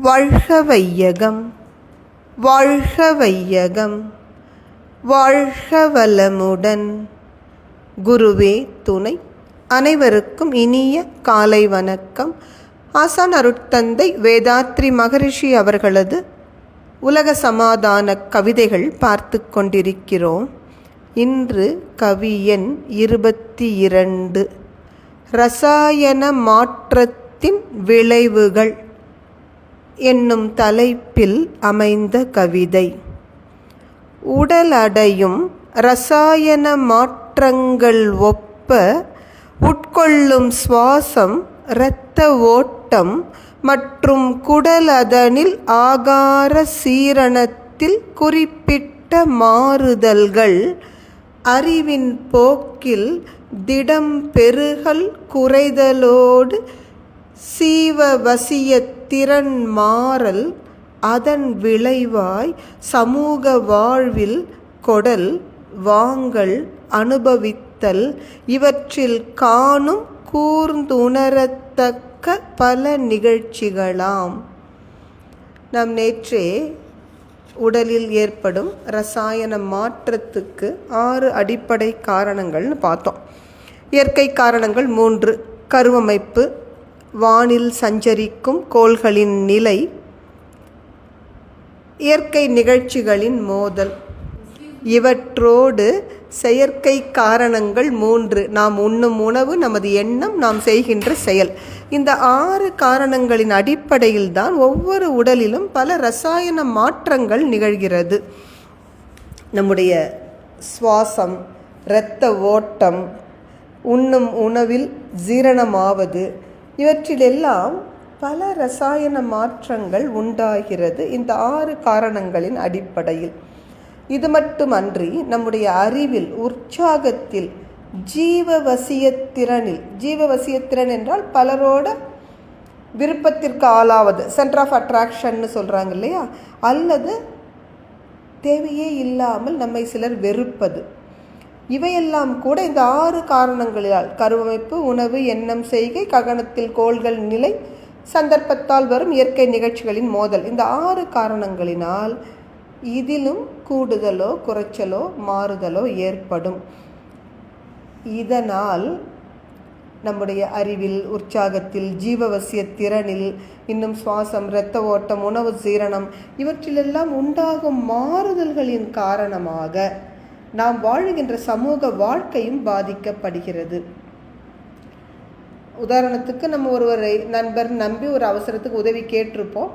வாழ்க வையகம் வாழ்க வையகம் வாழ்க வளமுடன் குருவே துணை அனைவருக்கும் இனிய காலை வணக்கம். ஆசான் அருட்தந்தை வேதாத்ரி மகரிஷி அவர்களது உலக சமாதான கவிதைகள் பார்த்து கொண்டிருக்கிறோம். இன்று கவியன் இருபத்தி இரண்டு. ரசாயன மாற்றத்தின் விளைவுகள். என்னும் தலைப்பில் அமைந்த கவிதை. உடலடையும் ரசாயன மாற்றங்கள் ஒப்ப உட்கொள்ளும் சுவாசம் இரத்த ஓட்டம் மற்றும் குடலதனில் ஆகார சீரணத்தில் குறிப்பிட்ட மாறுதல்கள் அறிவின் போக்கில் திடம் பெருகல் குறைதலோடு சீவவசியத்திறன் மாறல் அதன் விளைவாய் சமூக வாழ்வில் கொடல் வாங்கல் அனுபவித்தல் இவற்றில் காணும் கூர்ந்துணரத்தக்க பல நிகழ்ச்சிகளாம். நாம் நேற்றே உடலில் ஏற்படும் ரசாயன மாற்றத்துக்கு ஆறு அடிப்படை காரணங்கள்னு பார்த்தோம். இயற்கை காரணங்கள் மூன்று. கருவமைப்பு வானில் சஞ்சரிக்கும் கோள்களின் நிலை இயற்கை நிகழ்ச்சிகளின் மோதல். இவற்றோடு செயற்கை காரணங்கள் மூன்று. நாம் உண்ணும் உணவு நமது எண்ணம் நாம் செய்கின்ற செயல். இந்த ஆறு காரணங்களின் அடிப்படையில் தான் ஒவ்வொரு உடலிலும் பல ரசாயன மாற்றங்கள் நிகழ்கிறது. நம்முடைய சுவாசம் இரத்த ஓட்டம் உண்ணும் உணவில் ஜீரணமாவது இவற்றிலெல்லாம் பல ரசாயன மாற்றங்கள் உண்டாகிறது. இந்த ஆறு காரணங்களின் அடிப்படையில். இது மட்டுமன்றி நம்முடைய அறிவில் உற்சாகத்தில் ஜீவவசியத்திறனில் ஜீவவசியத்திறன் என்றால் பலரோட விருப்பத்திற்கு ஆளாவது சென்டர் ஆஃப் அட்ராக்ஷன்னு சொல்கிறாங்க இல்லையா? அல்லது தேவையே இல்லாமல் நம்மை சிலர் வெறுப்பது. இவையெல்லாம் கூட இந்த ஆறு காரணங்களால் கருவமைப்பு உணவு எண்ணம் செய்கை ககனத்தில் கோள்கள் நிலை சந்தர்ப்பத்தால் வரும் இயற்கை நிகழ்ச்சிகளின் மோதல். இந்த ஆறு காரணங்களினால் இதிலும் கூடுதலோ குறைச்சலோ மாறுதலோ ஏற்படும். இதனால் நம்முடைய அறிவில் உற்சாகத்தில் ஜீவவசிய திறனில் இன்னும் சுவாசம் இரத்த ஓட்டம் உணவு சீரணம் இவற்றிலெல்லாம் உண்டாகும் மாறுதல்களின் காரணமாக நாம் வாழுகின்ற சமூக வாழ்க்கையும் பாதிக்கப்படுகிறது. உதாரணத்துக்கு நம்ம ஒருவரை நண்பர் நம்பி ஒரு அவசரத்துக்கு உதவி கேட்டிருப்போம்.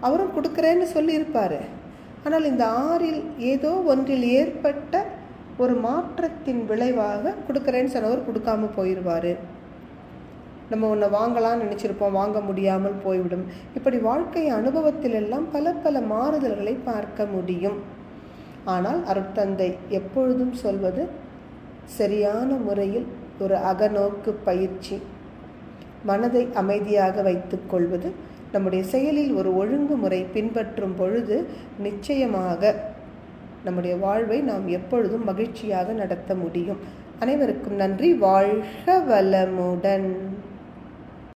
அவரும் கொடுக்குறேன்னு சொல்லியிருப்பார். ஆனால் இந்த ஆறில் ஏதோ ஒன்றில் ஏற்பட்ட ஒரு மாற்றத்தின் விளைவாக கொடுக்குறேன்னு சொன்னவர் கொடுக்காம போயிடுவார் நம்ம ஒன்று வாங்கலாம்னு நினச்சிருப்போம். வாங்க முடியாமல் போய்விடும். இப்படி வாழ்க்கை அனுபவத்திலெல்லாம் பல பல மாறுதல்களை பார்க்க முடியும். ஆனால் அருட்தந்தை எப்பொழுதும் சொல்வது சரியான முறையில் ஒரு அகநோக்கு பயிற்சி. மனதை அமைதியாக வைத்துக்கொள்வது நம்முடைய செயலில் ஒரு ஒழுங்குமுறை பின்பற்றும் பொழுது நிச்சயமாக நம்முடைய வாழ்வை நாம் எப்பொழுதும் மகிழ்ச்சியாக நடத்த முடியும். அனைவருக்கும் நன்றி. வாழ்க வளமுடன்.